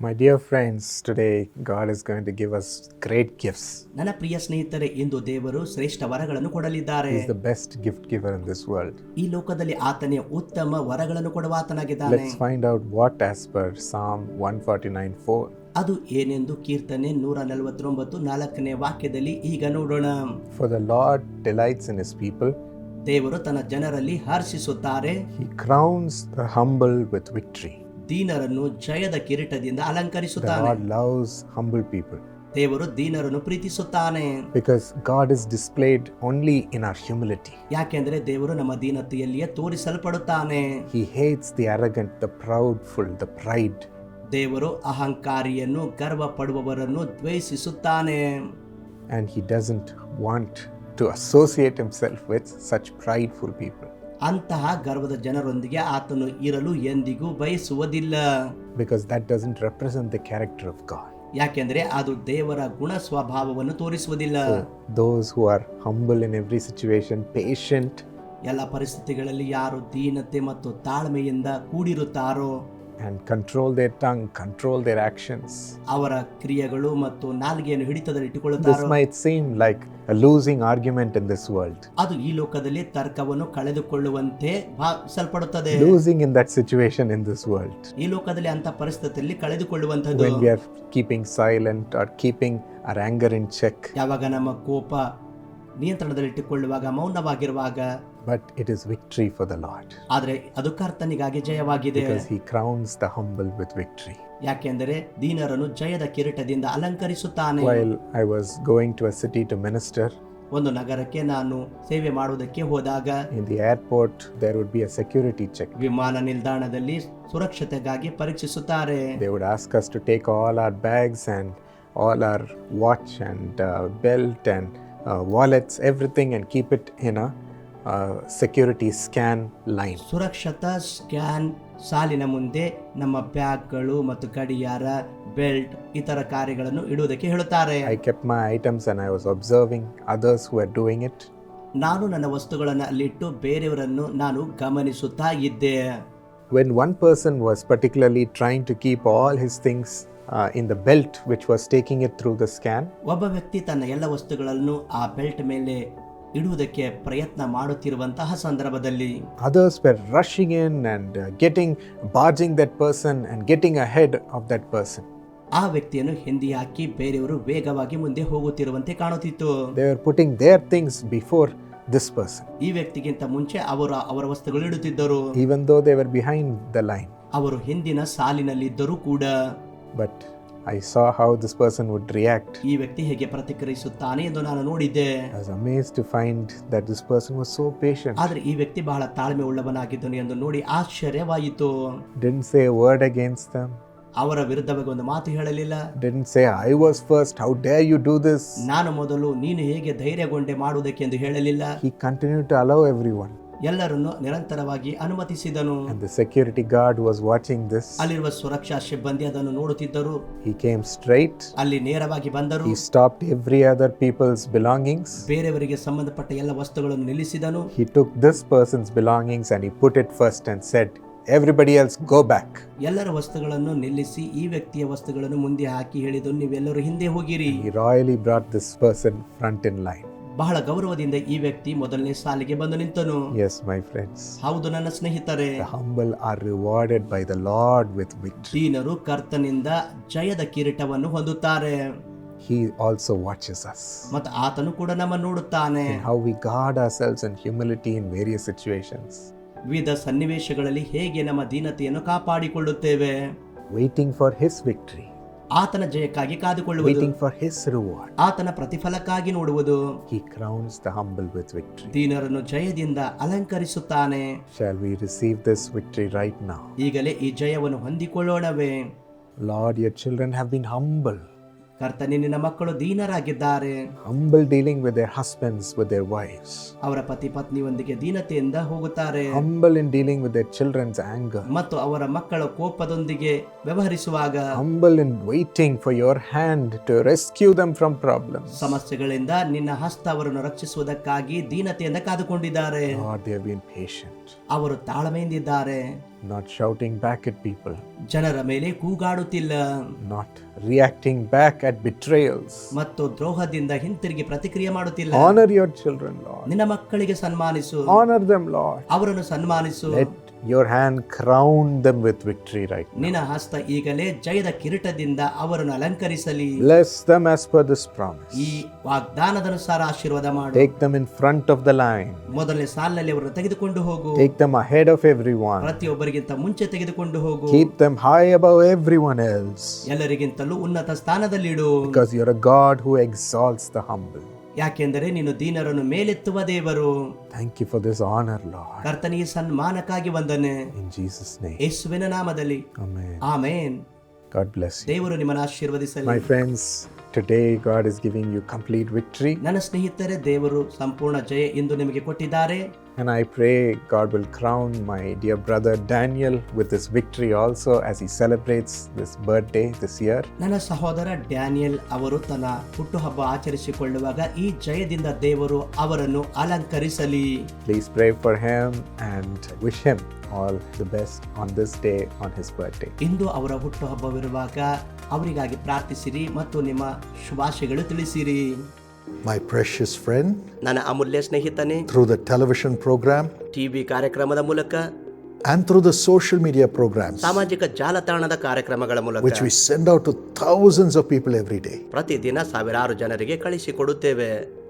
My dear friends, today God is going to give us great gifts. ನನ್ನ ಪ್ರಿಯ ಸ್ನೇಹಿತರೆ ಇಂದು ದೇವರು ಶ್ರೇಷ್ಠ ವರಗಳನ್ನು ಕೊಡಲಿದ್ದಾರೆ He's the best gift giver in this world. ಈ ಲೋಕದಲ್ಲಿ ಆತನೇ ಉತ್ತಮ ವರಗಳನ್ನು ಕೊಡುವ ಆತನಾಗಿದ್ದಾನೆ Let's find out what, as per Psalm 149 4. ಅದು ಏನೆಂದು ಕೀರ್ತನೆ ನೂರ ನಲವತ್ತೊಂಬತ್ತು ನಾಲ್ಕನೇ ವಾಕ್ಯದಲ್ಲಿ ಈಗ ನೋಡೋಣ For the Lord delights in his people, ದೇವರು ತನ್ನ ಜನರಲ್ಲಿ ಹರ್ಷಿಸುತ್ತಾರೆ he crowns the humble with victory. ದೀನರನ್ನು ಜಯದ ಕಿರೀಟದಿಂದ ಅಲಂಕರಿಸುತ್ತಾನೆ. ದೇವರು ದೀನರನ್ನು ಪ್ರೀತಿಸುತ್ತಾನೆ. Because God is displayed only in our humility ಯಾಕೆಂದ್ರೆ ದೇವರು ನಮ್ಮ ದೀನತೆಯಲ್ಲಿಯೇ ತೋರಿಸಲ್ಪಡುತ್ತಾನೆ. He hates the arrogant the proud full the pride ದೇವರು ಅಹಂಕಾರಿಯನ್ನು ಗರ್ವ ಪಡುವವರನ್ನು ದ್ವೇಷಿಸುತ್ತಾನೆ. And he doesn't want to associate himself with such prideful people ಅಂತಹ ಗರ್ವದ ಜನರೊಂದಿಗೆ ಆತನು ಇರಲು ಎಂದಿಗೂ ಬಯಸುವುದಿಲ್ಲ. Because that doesn't represent the character of God ಯಾಕೆಂದ್ರೆ ಅದು ದೇವರ ಗುಣ ಸ್ವಭಾವವನ್ನು ತೋರಿಸುವುದಿಲ್ಲ. Those who are humble in every situation patient ಎಲ್ಲ ಪರಿಸ್ಥಿತಿಗಳಲ್ಲಿ ಯಾರು ದೀನತೆ ಮತ್ತು ತಾಳ್ಮೆಯಿಂದ ಕೂಡಿರುತ್ತಾರೋ? and control their tongue, control their actions. ಅವರ ಕ್ರಿಯೆಗಳು ಮತ್ತು ನಾಲಿಗೆಯನ್ನು ಹಿಡಿತದಲ್ಲಿ This ಇಟ್ಟುಕೊಳ್ಳುತ್ತಾರೋ might seem like a losing argument in this world. ಅದು ಈ ಲೋಕದಲ್ಲಿ ತರ್ಕವನ್ನು ಕಳೆದುಕೊಳ್ಳುವಂತೆ ಭಾವಿಸಲ್ಪಡುತ್ತದೆ Losing in that situation in this world. ಈ ಲೋಕದಲ್ಲಿ ಅಂತ ಪರಿಸ್ಥಿತಿಯಲ್ಲಿ ಕಳೆದುಕೊಳ್ಳುವಂತದ್ದು When we are keeping silent or keeping our anger in check. ಯಾವಾಗ ನಮ್ಮ ಕೋಪ ನಿಯಂತ್ರಣದಲ್ಲಿಟ್ಟುಕೊಳ್ಳುವಾಗ ಮೌನವಾಗಿರುವಾಗ But it is victory for the Lord ಆದರೆ ಅದು ಕರ್ತನಿಗಾಗಿ ಜಯವಾಗಿದೆ because he crowns the humble with victory. ಯಾಕೆಂದರೆ ದೀನರನ್ನು ಜಯದ ಕಿರೀಟದಿಂದ ಅಲಂಕರಿಸುತ್ತಾನೆ While I was going to a city to minister, ಒಂದು ನಗರಕ್ಕೆ ನಾನು ಸೇವೆ ಮಾಡುವುದಕ್ಕೆ ಹೋದಾಗ in the airport there would be a security check. ವಿಮಾನ ನಿಲ್ದಾಣದಲ್ಲಿ ಸುರಕ್ಷತೆಗಾಗಿ ಪರೀಕ್ಷಿಸುತ್ತಾರೆ They would ask us to take all our bags and all our watch and uh, belt and uh, wallets, everything, and keep it in a uh, security scan line. ಸುರಕ್ಷತಾ scan ಸಾಲಿನ ಮುಂದೆ ನಮ್ಮ ಬ್ಯಾಗ್ಗಳು ಮತ್ತು ಗಡಿಯಾರ ಬೆಲ್ಟ್ ಇತರ ಕಾರ್ಯಗಳನ್ನು ಇಡುವುದಕ್ಕೆ ಹೇಳುತ್ತಾರೆ I kept my items and I was observing others who were doing it. ನಾನು ನನ್ನ ವಸ್ತುಗಳನ್ನು ಅಲ್ಲಿಟ್ಟು ಬೇರೆಯವರನ್ನು ನಾನು ಗಮನಿಸುತ್ತಾ ಇದ್ದೆ When one person was particularly trying to keep all his things uh, in the belt which was taking it through the scan, ಒಬ್ಬ ವ್ಯಕ್ತಿ ತನ್ನ ಎಲ್ಲ ವಸ್ತುಗಳನ್ನು ಆ ಬೆಲ್ಟ್ ಮೇಲೆ ಇಡುವುದಕ್ಕೆ ಪ್ರಯತ್ನ ಮಾಡುತ್ತಿರುವಂತಹ ಸಂದರ್ಭದಲ್ಲಿ. Others were rushing in and getting getting, that person and getting ahead of that person ಆ ವ್ಯಕ್ತಿಯನ್ನು ಹಿಂದಿ ಹಾಕಿ ಬೇರೆಯವರು ವೇಗವಾಗಿ ಮುಂದೆ ಹೋಗುತ್ತಿರುವಂತೆ ಕಾಣುತ್ತಿತ್ತು. They are putting their things before this person ಈ ವ್ಯಕ್ತಿಗಿಂತ ಮುಂಚೆ ಅವರು ಅವರ ವಸ್ತುಗಳು ಇಡುತ್ತಿದ್ದರು. Even though they were behind the line ಅವರು ಹಿಂದಿನ ಸಾಲಿನಲ್ಲಿದ್ದರೂ ಕೂಡ. But I saw how this person would react ಈ ವ್ಯಕ್ತಿ ಹೇಗೆ ಪ್ರತಿಕ್ರಿಯಿಸುತ್ತಾನೆ ಎಂದು ನಾನು ನೋಡಿದ್ದೆ. I was amaze to find that this person was so patient. ಆದರೆ ಈ ವ್ಯಕ್ತಿ ಬಹಳ ತಾಳ್ಮೆ ಉಳ್ಳವನಾಗಿದ್ದನು ಎಂದು ನೋಡಿ ಆಶ್ಚರ್ಯವಾಯಿತು. Didn't say word word against them. ಅವರ ವಿರುದ್ಧವಾಗಿ ಒಂದು ಮಾತು ಹೇಳಲಿಲ್ಲ. Didn't say I was first how dare you do this ನಾನು ಮೊದಲು ನೀನು ಹೇಗೆ ಧೈರ್ಯಗೊಂಡೆ ಮಾಡುವುದಕ್ಕೆ ಎಂದು ಹೇಳಲಿಲ್ಲ. He continue to to every everyone. ಎಲ್ಲರನ್ನು ನಿರಂತರವಾಗಿ ಅನುಮತಿಸಿದನು security the security guard was watching this. ಅಲ್ಲಿರುವ ಸುರಕ್ಷಾ ಸಿಬ್ಬಂದಿ ಅದನ್ನು ನೋಡುತ್ತಿದ್ದರು He came straight. ಅಲ್ಲಿ ನೇರವಾಗಿ ಬಂದರು He stopped every other people's belongings. ಬೇರೆಯವರಿಗೆ ಸಂಬಂಧಪಟ್ಟ ಎಲ್ಲ ವಸ್ತುಗಳನ್ನು ನಿಲ್ಲಿಸಿದನು He took this person's belongings and he put it first and said, Everybody else go back. ಎಲ್ಲರ ವಸ್ತುಗಳನ್ನು ನಿಲ್ಲಿಸಿ ಈ ವ್ಯಕ್ತಿಯ ವಸ್ತುಗಳನ್ನು ಮುಂದೆ ಹಾಕಿ ಹೇಳಿದನು ನೀವೆಲ್ಲರೂ ಹಿಂದೆ ಹೋಗಿರಿ He royally brought this person front in line. ಬಹಳ ಗೌರವದಿಂದ ಈ ವ್ಯಕ್ತಿ ಮೊದಲನೇ ಸಾಲಿಗೆ ಬಂದು ನಿಂತನು Yes, my friends. ಹೌದು ನನ್ನ ಸ್ನೇಹಿತರೆ The humble are rewarded by the Lord with victory. ದೀನರು ಕರ್ತನಿಂದ ಜಯದ ಕಿರೀಟವನ್ನು ಹೊಂದುತ್ತಾರೆ He also watches us. ಮತ್ತು ಆತನು ಕೂಡ ನಮ್ಮ ನೋಡುತ್ತಾನೆ And how we guard ourselves in humility in various situations, ವಿವಿಧ ಸನ್ನಿವೇಶಗಳಲ್ಲಿ ಹೇಗೆ ನಮ್ಮ ದೀನತೆಯನ್ನು ಕಾಪಾಡಿಕೊಳ್ಳುತ್ತೇವೆ waiting for His victory, ಆತನ ಜಯಕ್ಕಾಗಿ ಕಾದುಕೊಳ್ಳುವುದು waiting for His reward. ಆತನ ಪ್ರತಿಫಲಕ್ಕಾಗಿ ನೋಡುವುದು He crowns the humble with victory. ದೀನರನ್ನು ಜಯದಿಂದ ಅಲಂಕರಿಸುತ್ತಾನೆ Shall we receive this victory right now? ಈಗಲೇ ಈ ಜಯವನ್ನು ಹೊಂದಿಕೊಳ್ಳೋಣವೇ Lord, your children have been humble, ಕರ್ತನೆ ನಿನ್ನ ಮಕ್ಕಳು ದೀನರಾಗಿದ್ದಾರೆ humble dealing with their husbands, with their wives, ಅವರ ಪತಿ ಪತ್ನಿಯೊಂದಿಗೆ ದೀನತೆಯಿಂದ ಹೋಗುತ್ತಾರೆ humble in dealing with their children's anger, ಮತ್ತು ಅವರ ಮಕ್ಕಳ ಕೋಪದೊಂದಿಗೆ ವ್ಯವಹರಿಸುವಾಗ humble in waiting for your hand to rescue them from problems. ಸಮಸ್ಯೆಗಳಿಂದ ನಿನ್ನ ಹಸ್ತ ಅವರನ್ನು ರಕ್ಷಿಸುವುದಕ್ಕಾಗಿ ದೀನತೆಯಿಂದ ಕಾದುಕೊಂಡಿದ್ದಾರೆ Lord, they have been patient. ಅವರು ತಾಳ್ಮೆಯಿಂದಿದ್ದಾರೆ not shouting back at people, ಜನರ ಮೇಲೆ ಕೂಗಾಡುತ್ತಿಲ್ಲ not reacting back at betrayals. ಮತ್ತು ದ್ರೋಹದಿಂದ ಹಿಂತಿರುಗಿ ಪ್ರತಿಕ್ರಿಯೆ ಮಾಡುತ್ತಿಲ್ಲ Honor your children, Lord. ನಿನ್ನ ಮಕ್ಕಳಿಗೆ ಸನ್ಮಾನಿಸು Honor them, Lord. ಅವರನ್ನು ಸನ್ಮಾನಿಸು Let your hand crown them with victory right now. ನಿನ್ನ ಹಸ್ತ ಈಗಲೇ ಜಯದ ಕಿರೀಟದಿಂದ ಅವರನ್ನು ಅಲಂಕರಿಸಲಿ Bless them as per this promise. ಈ ವಾಗ್ದಾನದನುಸಾರ ಆಶೀರ್ವಾದ ಮಾಡು Take them in front of the line. ಮೊದಲನೇ ಸಾಲಿನಲ್ಲಿ ಅವರನ್ನು ತೆಗೆದುಕೊಂಡು ಹೋಗು Take them ahead of everyone. ಪ್ರತಿಯೊಬ್ಬರಿಗಿಂತ ಮುಂಚೆ ತೆಗೆದುಕೊಂಡು ಹೋಗು Keep them high above everyone else. ಎಲ್ಲರಿಗಿಂತಲೂ ಉನ್ನತ ಸ್ಥಾನದಲ್ಲಿಡು Because you're a God who exalts the humble. ಯಾಕೆಂದರೆ ನೀನು ದೀನರನ್ನು ಮೇಲೆತ್ತುವ ದೇವರು. Thank you for this honour Lord ಕರ್ತನಿಗೆ ಸನ್ಮಾನಕ್ಕಾಗಿ ವಂದನೆ. ಇನ್ ಜೀಸಸ್ ನೇಮ್ ಯೇಸುವಿನ ನಾಮದಲ್ಲಿ. ಆಮೆನ್. ಆಮೆನ್ ಗಾಡ್ ಬ್ಲೆಸ್ ದೇವರು ನಿಮ್ಮನ್ನು ಆಶೀರ್ವದಿಸಲಿ. My friends today God is giving you complete victory ನನ್ನ ಸ್ನೇಹಿತರೆ ದೇವರು ಸಂಪೂರ್ಣ ಜಯ ಇಂದು ನಿಮಗೆ ಕೊಟ್ಟಿದ್ದಾರೆ. And I pray God will crown my dear brother Daniel with this victory also as he celebrates this birthday this year. ನನ್ನ ಸಹೋದರ ಡ್ಯಾನಿಯಲ್ ಅವರು ತನ್ನ ಹುಟ್ಟುಹಬ್ಬ ಆಚರಿಸಿಕೊಳ್ಳುವಾಗ ಈ ಜಯದಿಂದ ದೇವರು ಅವರನ್ನು ಅಲಂಕರಿಸಲಿ Please pray for him and wish him all the best on this day on his birthday. ಇಂದು ಅವರ ಹುಟ್ಟುಹಬ್ಬವಿರುವಾಗ ಅವರಿಗಾಗಿ ಪ್ರಾರ್ಥಿಸಿರಿ ಮತ್ತು ನಿಮ್ಮ ಶುಭಾಶಯಗಳು ತಿಳಿಸಿರಿ My precious friend, ನನ್ನ ಅಮೂಲ್ಯ ಸ್ನೇಹಿತನೇ through the television program TV ಕಾರ್ಯಕ್ರಮದ ಮೂಲಕ and through the social media programs, ಸಾಮಾಜಿಕ ಜಾಲತಾಣದ ಕಾರ್ಯಕ್ರಮಗಳ ಮೂಲಕ which we send out to thousands of people every day, ಪ್ರತಿದಿನ ಸಾವಿರಾರು ಜನರಿಗೆ ಕಳಿಸಿಕೊಡುತ್ತೇವೆ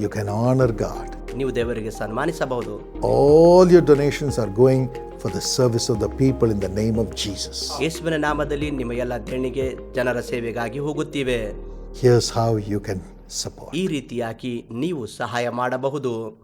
you can honor God. ನೀವು ದೇವರಿಗೆ ಸನ್ಮಾನಿಸಬಹುದು All your donations are going for the service of the people in the name of Jesus. ಯೇಸುವಿನ ನಾಮದಲ್ಲಿ ನಿಮ್ಮ ಎಲ್ಲ ದೇಣಿಗೆ ಜನರ ಸೇವೆಗಾಗಿ ಹೋಗುತ್ತಿವೆ Here's how you can support. ಈ ರೀತಿಯಾಗಿ ನೀವು ಸಹಾಯ ಮಾಡಬಹುದು